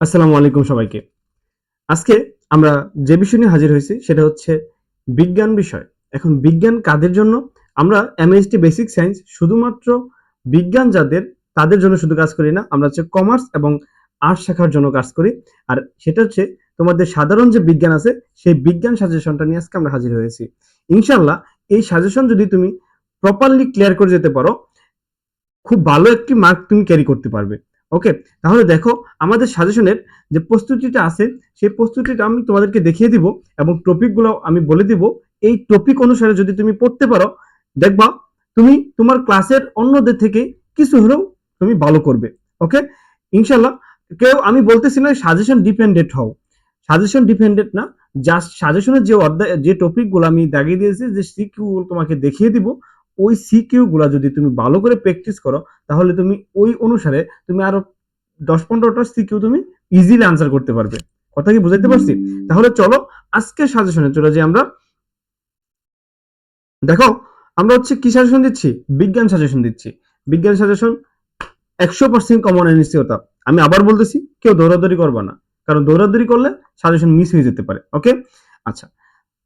আসসালামু আলাইকুম সবাইকে। আজকে আমরা যে বিষয় নিয়ে হাজির হয়েছি সেটা হচ্ছে বিজ্ঞান বিষয়। এখন বিজ্ঞান কাদের জন্য? আমরা এমএসটি বেসিক সায়েন্স শুধুমাত্র বিজ্ঞান যাদের, তাদের জন্য শুধু কাজ করি না, আমরা হচ্ছে কমার্স এবং আর্টস শাখার জন্য কাজ করি। আর সেটা হচ্ছে তোমাদের সাধারণ যে বিজ্ঞান আছে, সেই বিজ্ঞান সাজেশনটা নিয়ে আজকে আমরা হাজির হয়েছি। ইনশাল্লাহ এই সাজেশন যদি তুমি প্রপারলি ক্লিয়ার করে যেতে পারো, খুব ভালো একটি মার্ক তুমি ক্যারি করতে পারবে। ওকে তাহলে দেখো আমাদের সাজেশনের যে প্রস্তুতিটা আছে, সেই প্রস্তুতিটা আমি তোমাদেরকে দেখিয়ে দিব এবং টপিকগুলো আমি বলে দিব। এই টপিক অনুসারে যদি তুমি পড়তে পারো, দেখবা তুমি তোমার ক্লাসের অন্যদের থেকে কিছু হলেও তুমি ভালো করবে। ওকে ইনশাল্লাহ কেউ আমি বলতেছি না সাজেশন ডিপেন্ডেন্ট হও। সাজেশন ডিপেন্ডেন্ট না জাস্ট সাজেশনের যে অধ্যায়, যে টপিকগুলো আমি দাগিয়ে দিয়েছি, যে সিকিউ তোমাকে দেখিয়ে দিব ওই সিকিউ গুলা যদি তুমি ভালো করে প্র্যাকটিস করো, তাহলে তুমি ওই অনুসারে তুমি আরও দশ পনেরোটা সিকিউ তুমি ইজিলি আনসার করতে পারবে। কথা কি বুঝাইতে পারছি? তাহলে চলো আজকে সাজেশনে চলে যাই আমরা। দেখো, আমরা হচ্ছে কি সাজেশন দিচ্ছি? বিজ্ঞান সাজেশন দিচ্ছি। বিজ্ঞান সাজেশন একশো পার্সেন্ট কমন নিশ্চয়তা আমি আবার বলতেছি, কেউ দৌড়াদৌড়ি করবা না। কারণ দৌড়াদৌড়ি করলে সাজেশন মিস হয়ে যেতে পারে ওকে আচ্ছা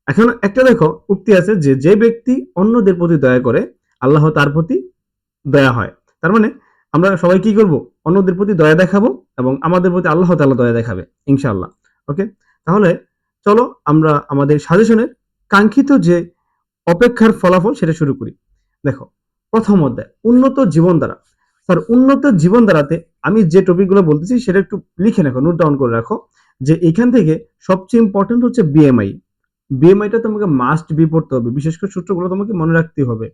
এখন একটা দেখো, উক্তি আছে যে যে ব্যক্তি অন্যদের প্রতি দয়া করে, আল্লাহ তার প্রতি দয়া হয়। তার মানে আমরা সবাই কি করব? অন্যদের প্রতি দয়া দেখাবো এবং আমাদের প্রতি আল্লাহ তাআলা দয়া দেখাবে, ইনশাআল্লাহ। ওকে? তাহলে চলো আমরা আমাদের সাজেশনের কাঙ্ক্ষিত যে অপেক্ষার ফলাফল সেটা শুরু করি। দেখো, প্রথম অধ্যায়, উন্নত জীবন দ্বারা। স্যার, উন্নত জীবন দ্বারাতে আমি যে টপিকগুলো বলতেছি সেটা একটু লিখে রাখো, নোট ডাউন করে রাখো, যে এখান থেকে সবচেয়ে ইম্পর্টেন্ট হচ্ছে বিএমআই বিএমআইটা তোমাকে মাস্ট বি পড়তে হবে। বিশেষ করে সূত্রগুলো তোমাকে মনে রাখতে হবে।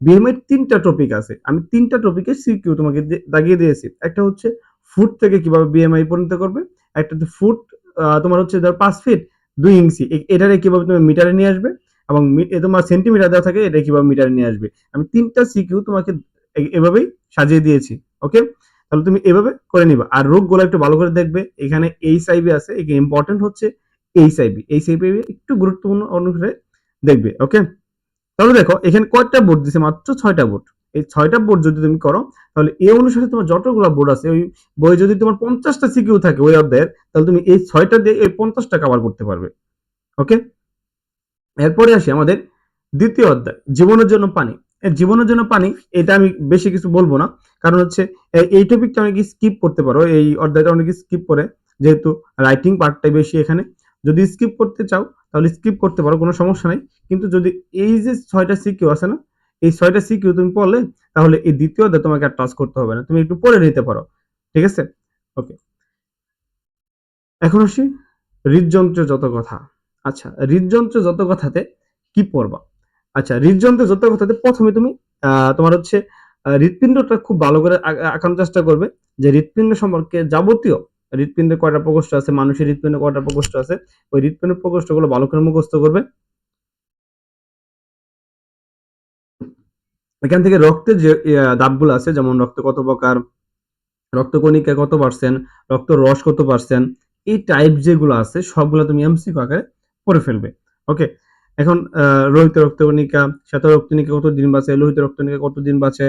বিএমআই তিনটা টপিক আছে। আমি তিনটা টপিকে সিকিউ তোমাকে দাগিয়ে দিয়েছি। একটা হচ্ছে ফুট থেকে কীভাবে বিএমআই পরিণত করবে। একটা হচ্ছে ফুট তোমার হচ্ছে ধর পাঁচ ফিট দুই ইঞ্চি। এটারে কীভাবে তুমি মিটারে নিয়ে আসবে? এবং তোমার সেন্টিমিটার দেওয়া থাকে এটা কীভাবে মিটারে নিয়ে আসবে? আমি তিনটা সিকিউ তোমাকে এভাবেই সাজিয়ে দিয়েছি। ওকে তাহলে তুমি এভাবে করে নিবা। আর রোগগুলো একটু ভালো করে দেখবে। এখানে এইচ আইভি আছে। ইম্পর্টেন্ট হচ্ছে এইচ আইভি এইচ আইভি একটু গুরুত্বপূর্ণ অনুসারে দেখবে ওকে তাহলে দেখো, এখানে কয়টা বোর্ড দিছে? মাত্র ছয়টা বোর্ড এই ছয়টা বোর্ড যদি তুমি করো, তাহলে এই অনুসারে তোমার যতগুলো বোর্ড আছে, ওই বই যদি তোমার পঞ্চাশটা সিকিউ থাকে ওই অধ্যায়ের তাহলে তুমি এই ছয়টা দিয়ে এই পঞ্চাশটা কভার করতে পারবে ওকে এরপরে আসি আমাদের দ্বিতীয় অধ্যায়, জীবনের জন্য পানি। জীবনের জন্য পানি, এটা আমি বেশি কিছু বলব না, কারণ হচ্ছে, এই টপিকটা অনেকে স্কিপ করতে পারো, এই অধ্যায়টা অনেকে স্কিপ করে, যেহেতু রাইটিং পার্টটাই বেশি এখানে। যদি স্কিপ করতে চাও, তাহলে স্কিপ করতে পারো, কোনো সমস্যা নাই। কিন্তু যদি এই যে ছয়টা সিকিউ আছে না, এই ছয়টা সিকিউ তুমি পড়লে, তাহলে এই দ্বিতীয় অধ্যায় তোমাকে আর টাচ করতে হবে না। তুমি একটু পড়ে নিতে পারো। ঠিক আছে? ওকে এখন আসি হৃদযন্ত্র যত কথা। আচ্ছা হৃদযন্ত্র যত কথাতে কি পড়বা? আচ্ছা হৃদযন্ত্র যত কথাতে প্রথমে তুমি তোমার হচ্ছে হৃৎপিণ্ডটা খুব ভালো করে আঁকানোর চেষ্টা করবে। যে হৃৎপিণ্ড সম্পর্কে যাবতীয় হৃৎপিণ্ডে কয়টা প্রকোষ্ঠ আছে? মানুষের হৃৎপিণ্ডে কয়টা প্রকোষ্ঠ আছে? ওই হৃৎপিণ্ড প্রকোষ্ঠগুলো ভালো করে মুখস্থ করবে। এখান থেকে রক্তের যে ধাপগুলো আছে, যেমন রক্ত কত প্রকার রক্তকণিকা কত পার্সেন্ট রক্ত রস কত পার্সেন্ট এই টাইপ যেগুলো আছে, সবগুলো তুমি এমসিকিউ আকারে পড়ে ফেলবে। ওকে এখন রোহিত রক্তকণিকা শ্বেত রক্তকণিকা কত দিন বাঁচে, লোহিত রক্তকণিকা কত দিন বাঁচে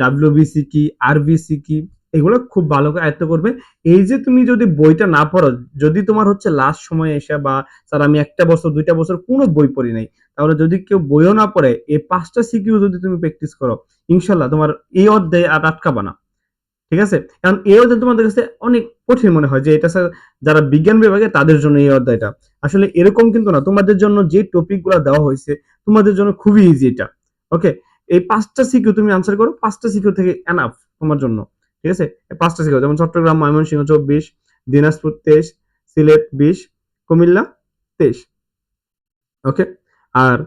ডাব্লিউবিসি কি আরবিসি কি এগুলো খুব ভালো করে আয়ত্ত করবে। এই যে তুমি যদি বইটা না পড়ো, যদি তোমার হচ্ছে লাস্ট সময় এসে বা স্যার আমি একটা বছর, দুইটা বছর কোনো বই পড়ি নাই, তাহলে যদি কেউ বইও না পড়ে, এই পাঁচটা সিকিউ যদি তুমি প্র্যাকটিস করো ইনশাল্লাহ তোমার এই অধ্যায় আর আটকাবা না। ঠিক আছে? কারণ এই অধ্যায় তোমাদের কাছে অনেক কঠিন মনে হয় যে এটা স্যার যারা বিজ্ঞান বিভাগে তাদের জন্য এই অধ্যায়টা। আসলে এরকম কিন্তু না, তোমাদের জন্য যে টপিকগুলা দেওয়া হয়েছে, তোমাদের জন্য খুবই ইজি এটা। ওকে এই পাঁচটা সিকিউ তুমি আনসার করো, পাঁচটা সিকিউ থেকে এনাফ তোমার জন্য। ঠিক আছে? পাঁচটা সিকিউ যেমন চট্টগ্রাম, ময়মনসিংহ চব্বিশ, দিনাজপুর তেইশ, সিলেট বিশ, কুমিল্লা তেইশ। ওকে? আর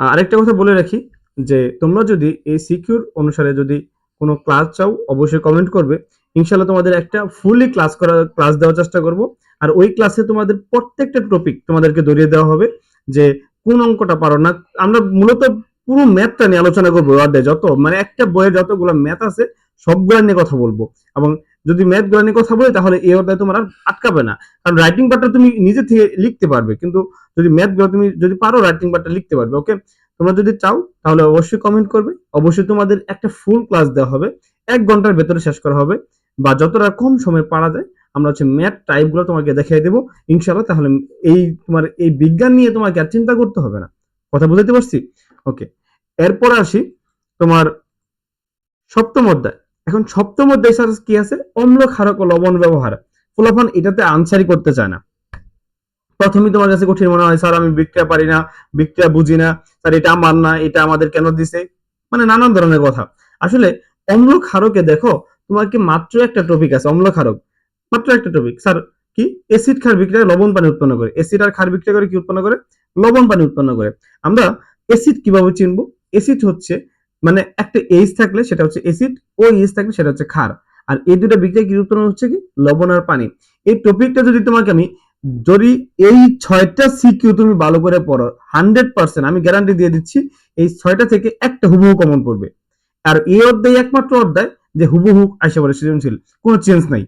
আরেকটা কথা বলে রাখি যে, তোমরা যদি এই সিকিউর অনুসারে যদি কোনো ক্লাস চাও, অবশ্যই কমেন্ট করবে। ইনশাল্লাহ তোমাদের একটা ফুলি ক্লাস করা, ক্লাস দেওয়ার চেষ্টা করব। আর ওই ক্লাসে তোমাদের প্রত্যেকটা টপিক তোমাদেরকে ধরিয়ে দেওয়া হবে যে, কোন অঙ্কটা পারো না। আমরা মূলত পুরো ম্যাথটা নিয়ে আলোচনা করব যত মানে একটা বইয়ের যতগুলো ম্যাথ আছে সবগুলো নিয়ে কথা বলব। এবং যদি ম্যাথগুলো নিয়ে কথা বলি, তাহলে এই অধ্যায়ে তোমার আর আটকাবে না। কারণ রাইটিং পার্টটা তুমি নিজে থেকে লিখতে পারবে। কিন্তু যদি ম্যাথগুলো তুমি যদি পারো রাইটিং পার্টটা লিখতে পারবে ওকে তোমরা যদি চাও, তাহলে অবশ্যই কমেন্ট করবে। অবশ্যই তোমাদের একটা ফুল ক্লাস দেওয়া হবে। এক ঘণ্টার ভেতরে শেষ করা হবে। বা যতটা কম সময় পারা যায়, আমরা হচ্ছে ম্যাথ টাইপগুলো তোমাকে দেখিয়ে দেবো। ইনশাল্লাহ তাহলে এই তোমার এই বিজ্ঞান নিয়ে তোমাকে আর চিন্তা করতে হবে না। কথা বুঝতে পারছি? ওকে এরপর আসি তোমার সপ্তম অধ্যায়। এখন সপ্তম স্যার কি আছে? অম্ল ক্ষারক ও লবণ ব্যবহার। ফুলাফান এটাতে আনসারই করতে চায় না। প্রথমে তোমার কাছে কঠিন মনে হয়, স্যার, আমি বিক্রিয়া পারি না, বিক্রিয়া বুঝি না। স্যার, এটা আমার না, এটা আমাদের কেন দিছে? মানে নানান ধরনের কথা। আসলে অম্ল ক্ষারকে দেখো তোমাকে মাত্র একটা টপিক আছে, অম্ল ক্ষারক। মাত্র একটা টপিক স্যার, কি? এসিড ক্ষার বিক্রিয়া লবণ পানি উৎপন্ন করে। এসিড আর ক্ষার বিক্রিয়া করে কি উৎপন্ন করে? লবণ পানি উৎপন্ন করে। আমরা এসিড কীভাবে চিনবো? এসিড হচ্ছে মানে একটা এইচ থাকলে সেটা হচ্ছে এসিড ও এইচ থাকলে সেটা হচ্ছে ক্ষার। আর এই দুটো বিক্রিয়া কি উৎপন্ন হচ্ছে কি? লবণ আর পানি। এই টপিকটা যদি তোমাকে আমি, যদি এই ছয়টা সিকিউ তুমি ভালো করে পড়ো হান্ড্রেড পার্সেন্ট আমি গ্যারান্টি দিয়ে দিচ্ছি, এই ছয়টা থেকে একটা হুবহু কমন পড়বে। আর এই অধ্যায় একমাত্র অধ্যায় যে হুবহু আসে পড়ে সৃজনশীল, কোনো চেঞ্জ নাই।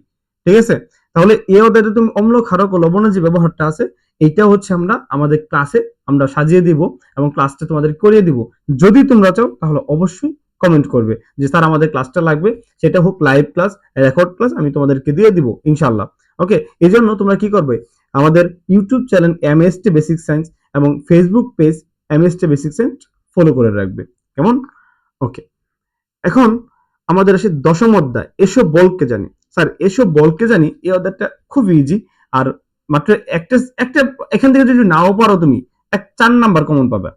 ঠিক আছে? তাহলে এই অধ্যায়টা তুমি অম্ল ক্ষারক ও লবণের যে ব্যবহারটা আছে এইটা হচ্ছে আমরা আমাদের ক্লাসে আমরা সাজিয়ে দিব এবং ক্লাসটা তোমাদের করিয়ে দিব। যদি তোমরা চাও, তাহলে অবশ্যই কমেন্ট করবে যে, স্যার, আমাদের ক্লাসটা লাগবে। সেটা হোক লাইভ ক্লাস রেকর্ড ক্লাস আমি তোমাদেরকে দিয়ে দিব ইনশাল্লাহ ওকে এই জন্য তোমরা কি করবে? আমাদের YouTube channel MST basic science এবং Facebook page MST basic science follow করে রাখবে। কেমন? ওকে এখন আমাদের আসে দশম অধ্যায়। এসব বলকে জানি। স্যার এসব বলকে জানি, এই অধ্যায়টা খুব ইজি আর মাত্র একটা একটা, এখান থেকে যদি নাও পারো তুমি, এক চার নাম্বার কমন পাবে।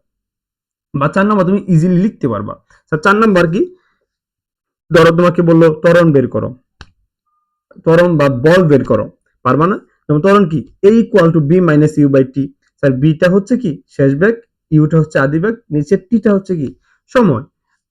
বা চার নাম্বার তুমি ইজিলি লিখতে পারবা। স্যার চার নাম্বার কি? ধরো তোমাকে বলল, ত্বরণ বের করো। ত্বরণ বা বল বের করো। পারবা না? যেমন ত্বরণ কি? A equal to B minus U by T sir beta হচ্ছে কি? শেষ ব্যাগ ইউটা হচ্ছে আদি ব্যাগ নিচের টিটা হচ্ছে কি? সময়।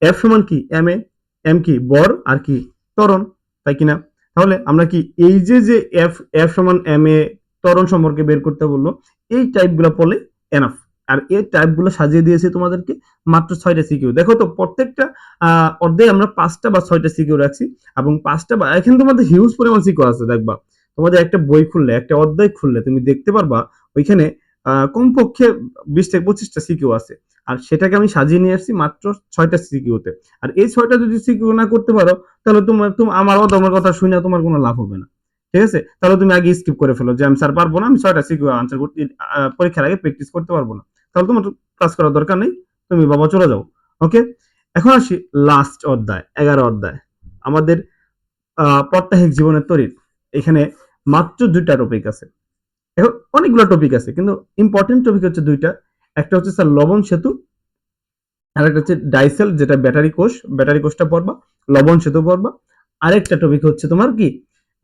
এফ সমান কি? এম এ এম কি? বর আর কি? ত্বরণ। তাই কিনা? তাহলে আমরা কি এই যে যে এফ এফ সমান এম এ ত্বরণ সম্পর্কে বের করতে বলল, এই টাইপগুলো পড়লে এনাফ আর এই টাইপগুলো সাজিয়ে দিয়েছে তোমাদেরকে মাত্র ছয়টা সিকিউ দেখো তো, প্রত্যেকটা অর্ধে আমরা পাঁচটা বা ছয়টা সিকিউ রাখছি এবং পাঁচটা বা, এখানে তোমাদের হিউজ পরিমাণ সিকিউ আছে, দেখবা। তোমাদের একটা বই খুললে, একটা অধ্যায় খুললে, তুমি দেখতে পারবা ওইখানে কমপক্ষে বিশ থেকে পঁচিশটা সিকিউ আছে। আর সেটাকে আমি সাজিয়ে নিয়ে আসছি মাত্র ছয়টা সিকিউতে আর এই ছয়টা যদি সিকিউ না করতে পারো, তাহলে তোমার, তুমি, আমার তোমার কথা শুনে তোমার কোনো লাভ হবে না। ঠিক আছে? তাহলে তুমি আগে স্কিপ করে ফেলো যে আমি স্যার পারব না, আমি ছয়টা সিকিউ আনসার করতে পরীক্ষার আগে প্র্যাকটিস করতে পারব না। তাহলে তোমার ক্লাস করার দরকার নেই, তুমি বাবা চলে যাও ওকে এখন আসি লাস্ট অধ্যায়, এগারো অধ্যায়। আমাদের প্রত্যাহিক জীবনের তরিত। এখানে মাত্র দুইটা টপিক আছে। এখন অনেকগুলো টপিক আছে, কিন্তু ইম্পর্টেন্ট টপিক হচ্ছে দুইটা। একটা হচ্ছে স্যার লবণ সেতু আর একটা হচ্ছে ডাইসেল যেটা ব্যাটারি কোষ ব্যাটারি কোষটা পড়বা, লবণ সেতু পড়বা। আরেকটা টপিক হচ্ছে তোমার কি?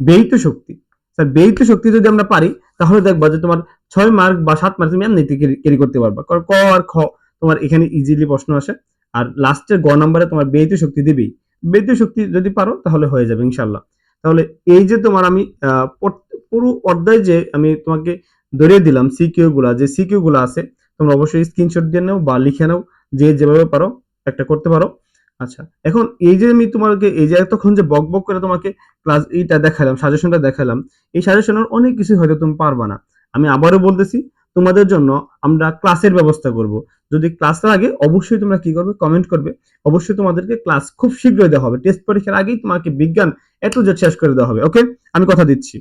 ব্যয়িত শক্তি। স্যার, ব্যয়িত শক্তি যদি আমরা পারি, তাহলে দেখবা যে তোমার ছয় মার্ক বা সাত মার্ক তুমি এমনিতে ক্যারি করতে পারবা। কারণ ক আর খ তোমার এখানে ইজিলি প্রশ্ন আসে। আর লাস্টের গ নাম্বারে তোমার ব্যয়িত শক্তি দিবেই। ব্যয়িত শক্তি যদি পারো, তাহলে হয়ে যাবে ইনশাল্লাহ তাহলে এই যে তোমার আমি পুরো অধ্যায় যে আমি তোমাকে ধরিয়ে দিলাম সিকিউ গুলা, যে সিকিউ গুলা আছে, তোমরা অবশ্যই স্ক্রিনশট দিয়ে নাও বা লিখে নাও, যে যেভাবে পারো একটা করতে পারো। আচ্ছা এখন এই যে আমি তোমাকে, এই যে এতক্ষণ যে বক বক করে তোমাকে ক্লাস এইটা দেখালাম সাজেশনটা দেখালাম, এই সাজেশনের অনেক কিছু হয়তো তুমি পারবা না। আমি আবারও বলতেছি, তোমাদের জন্য আমরা ক্লাসের ব্যবস্থা করব। যদি ক্লাসের আগে অবশ্যই তোমরা কি করবে? কমেন্ট করবে। অবশ্যই তোমাদেরকে ক্লাস খুব শীঘ্রই দেওয়া হবে। টেস্ট পরীক্ষার আগেই তোমাকে বিজ্ঞান এটু যে শেষ করে দেওয়া হবে ওকে আমি কথা দিচ্ছি।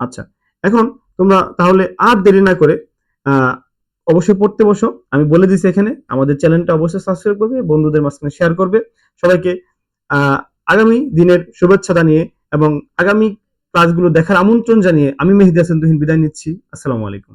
আচ্ছা এখন তোমরা তাহলে আর দেরি না করে অবশ্যই পড়তে বসো। আমি বলে দিছি এখানে, আমাদের চ্যানেলটা অবশ্যই সাবস্ক্রাইব করবে, বন্ধুদের মাঝখানে শেয়ার করবে। সবাইকে আগামী দিনের শুভেচ্ছা জানিয়ে এবং আগামী ক্লাসগুলো দেখার আমন্ত্রণ জানিয়ে আমি মেহেদি হাসান তুহিন বিদায় নিচ্ছি। আসসালামু আলাইকুম।